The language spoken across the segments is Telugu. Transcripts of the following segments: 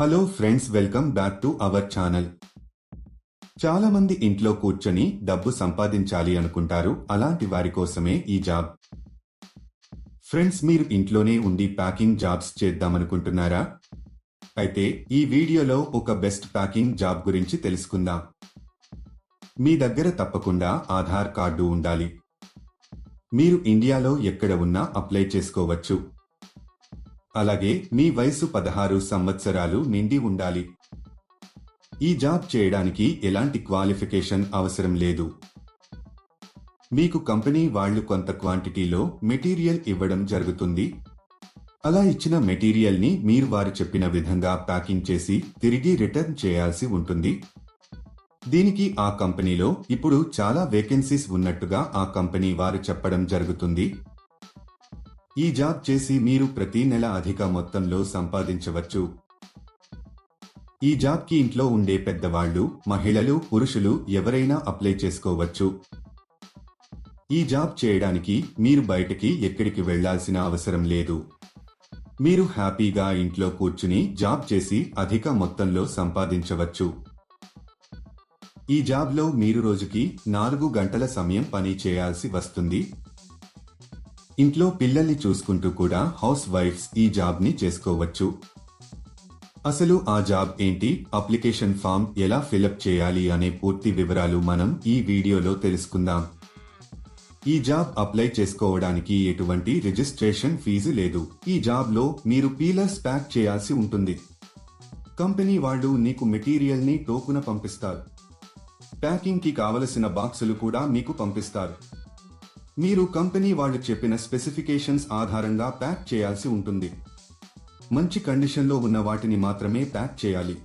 Hello friends welcome back to our channel చాలా మంది ఇంట్లో కూర్చొని డబ్బు సంపాదించాలి అనుకుంటారు. అలాంటి వారి కోసమే ఈ జాబ్. ఫ్రెండ్స్ మీరు ఇంట్లోనే ఉండి ప్యాకింగ్ జాబ్స్ చేద్దామనుకుంటున్నారా అయితే ఈ వీడియోలో ఒక బెస్ట్ ప్యాకింగ్ జాబ్ గురించి తెలుసుకుందాం. మీ దగ్గర తప్పకుండా ఆధార్ కార్డు ఉండాలి. మీరు ఇండియాలో ఎక్కడ ఉన్నా అప్లై చేసుకోవచ్చు. అలాగే మీ వయసు పదహారు సంవత్సరాలు నిండి ఉండాలి. ఈ జాబ్ చేయడానికి ఎలాంటి క్వాలిఫికేషన్ అవసరం లేదు. మీకు కంపెనీ వాళ్ళు కొంత క్వాంటిటీలో మెటీరియల్ ఇవ్వడం జరుగుతుంది. అలా ఇచ్చిన మెటీరియల్ని మీరు వారు చెప్పిన విధంగా ప్యాకింగ్ చేసి తిరిగి రిటర్న్ చేయాల్సి ఉంటుంది. దీనికి ఆ కంపెనీలో ఇప్పుడు చాలా వేకెన్సీస్ ఉన్నట్టుగా ఆ కంపెనీ వారు చెప్పడం జరుగుతుంది. ఈ జాబ్ చేసి మీరు ప్రతి నెల అధిక మొత్తంలో సంపాదించవచ్చు. ఈ జాబ్కి ఇంట్లో ఉండే పెద్దవాళ్ళు మహిళలు పురుషులు ఎవరైనా అప్లై చేసుకోవచ్చు. ఈ జాబ్ చేయడానికి మీరు బయటకి ఎక్కడికి వెళ్ళాల్సిన అవసరం లేదు. మీరు హ్యాపీగా ఇంట్లో కూర్చుని జాబ్ చేసి అధిక మొత్తంలో సంపాదించవచ్చు. ఈ జాబ్లో మీరు రోజుకి నాలుగు గంటల సమయం పని చేయాల్సి వస్తుంది. ఇంట్లో పిల్లల్ని చూసుకుంటూ కూడా హౌస్ వైఫ్స్ ఈ జాబ్ని చేసుకోవచ్చు. అసలు ఆ జాబ్ ఏంటి? అప్లికేషన్ ఫామ్ ఎలా ఫిలప్ చేయాలి అనే పూర్తి వివరాలు మనం ఈ వీడియోలో తెలుసుకుందాం. ఈ జాబ్ అప్లై చేసుకోవడానికి ఎటువంటి రిజిస్ట్రేషన్ ఫీజు లేదు. ఈ జాబ్లో మీరు పీలర్స్ ప్యాక్ చేయాల్సి ఉంటుంది. కంపెనీ వాళ్ళు నీకు మెటీరియల్ని టోకున పంపిస్తారు. ప్యాకింగ్కి కావలసిన బాక్సులు కూడా మీకు పంపిస్తారు. మీరు కంపెనీ వాళ్ళు చెప్పిన స్పెసిఫికేషన్స్ ఆధారంగా ప్యాక్ చేయాల్సి ఉంటుంది. మంచి కండిషన్లో ఉన్న వాటిని మాత్రమే ప్యాక్ చేయాలి.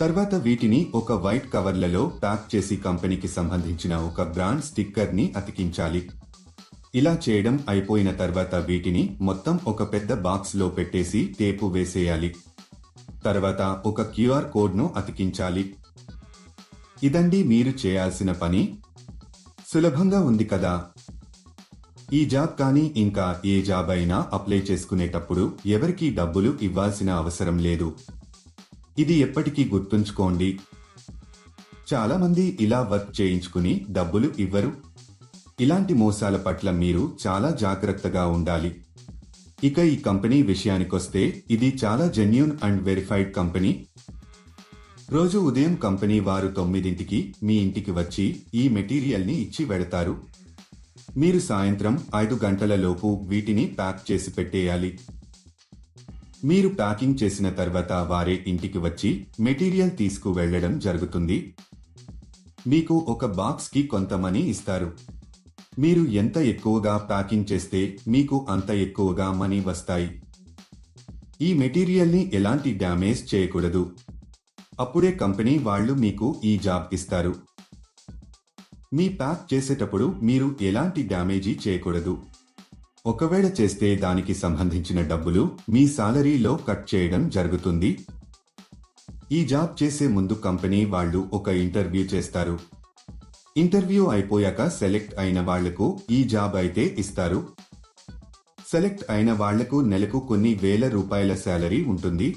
తర్వాత వీటిని ఒక వైట్ కవర్లలో ప్యాక్ చేసి కంపెనీకి సంబంధించిన ఒక బ్రాండ్ స్టిక్కర్ని అతికించాలి. ఇలా చేయడం అయిపోయిన తర్వాత వీటిని మొత్తం ఒక పెద్ద బాక్స్లో పెట్టేసి టేపు వేసేయాలి. తర్వాత ఒక క్యూఆర్ కోడ్ను అతికించాలి. ఇదండి మీరు చేయాల్సిన పని. సులభంగా ఉంది కదా. ఈ జాబ్ కానీ ఇంకా ఏ జాబ్ అయినా అప్లై చేసుకునేటప్పుడు ఎవరికీ డబ్బులు ఇవ్వాల్సిన అవసరం లేదు. ఇది ఎప్పటికీ గుర్తుంచుకోండి. చాలామంది ఇలా వర్క్ చేయించుకుని డబ్బులు ఇవ్వరు. ఇలాంటి మోసాల పట్ల మీరు చాలా జాగ్రత్తగా ఉండాలి. ఇక ఈ కంపెనీ విషయానికొస్తే ఇది చాలా జెన్యున్ అండ్ వెరిఫైడ్ కంపెనీ రోజు ఉదయం కంపెనీ వారు తొమ్మిదింటికి మీ ఇంటికి వచ్చి ఈ మెటీరియల్ని ఇచ్చి వెడతారు. మీరు సాయంత్రం ఐదు గంటల లోపు వీటిని ప్యాక్ చేసి పెట్టేయాలి. మీరు ప్యాకింగ్ చేసిన తర్వాత వారే ఇంటికి వచ్చి మెటీరియల్ తీసుకు వెళ్ళడం జరుగుతుంది. మీకు ఒక బాక్స్కి కొంత మనీ ఇస్తారు. మీరు ఎంత ఎక్కువగా ప్యాకింగ్ చేస్తే మీకు అంత ఎక్కువగా మనీ వస్తాయి. ఈ మెటీరియల్ని ఎలాంటి డ్యామేజ్ చేయకూడదు. అప్పుడే కంపెనీ వాళ్ళు మీకు ఈ జాబ్ ఇస్తారు. మీ ప్యాక్ చేసేటప్పుడు మీరు ఎలాంటి డ్యామేజీ చేయకూడదు. ఒకవేళ చేస్తే దానికి సంబంధించిన డబ్బులు మీ సాలరీలో కట్ చేయడం జరుగుతుంది. ఈ జాబ్ చేసే ముందు కంపెనీ వాళ్ళు ఒక ఇంటర్వ్యూ చేస్తారు. ఇంటర్వ్యూ అయిపోయాక సెలెక్ట్ అయిన వాళ్ళకు ఈ జాబ్ అయితే ఇస్తారు. సెలెక్ట్ అయిన వాళ్ళకు నెలకు కొన్ని వేల రూపాయల శాలరీ ఉంటుంది.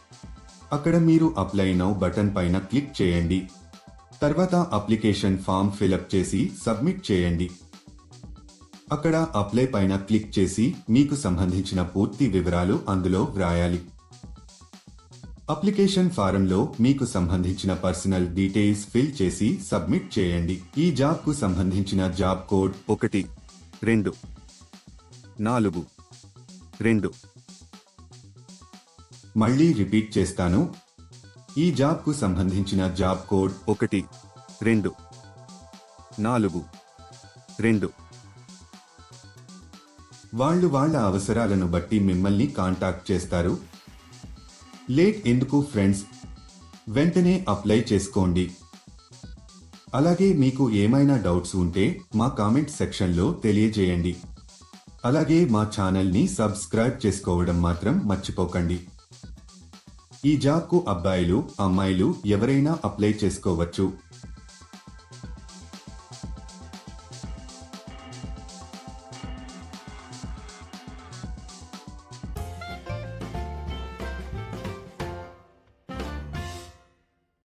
అక్కడ మీరు అప్లై నౌ బటన్ పైన క్లిక్ చేయండి. తర్వాత అప్లికేషన్ ఫామ్ ఫిలప్ చేసి సబ్మిట్ చేయండి. అక్కడ అప్లై పైన క్లిక్ చేసి మీకు సంబంధించిన పూర్తి వివరాలు అందులో వ్రాయాలి. అప్లికేషన్ ఫారంలో మీకు సంబంధించిన పర్సనల్ డీటెయిల్స్ ఫిల్ చేసి సబ్మిట్ చేయండి. ఈ జాబ్కు సంబంధించిన జాబ్ కోడ్ ఒకటి రెండు నాలుగు రెండు మళ్ళీ రిపీట్ చేస్తాను. ఈ జాబ్కు సంబంధించిన జాబ్ కోడ్ ఒకటి రెండు నాలుగు రెండు. వాళ్ళు వాళ్ళ అవసరాలను బట్టి మిమ్మల్ని కాంటాక్ట్ చేస్తారు. లేట్ ఎందుకు ఫ్రెండ్స్? వెంటనే అప్లై చేసుకోండి. అలాగే మీకు ఏమైనా డౌట్స్ ఉంటే మా కామెంట్ సెక్షన్లో తెలియజేయండి. అలాగే మా ఛానల్ని సబ్స్క్రైబ్ చేసుకోవడం మాత్రం మర్చిపోకండి. ఈ జాబ్కు అబ్బాయిలు అమ్మాయిలు ఎవరైనా అప్లై చేసుకోవచ్చు.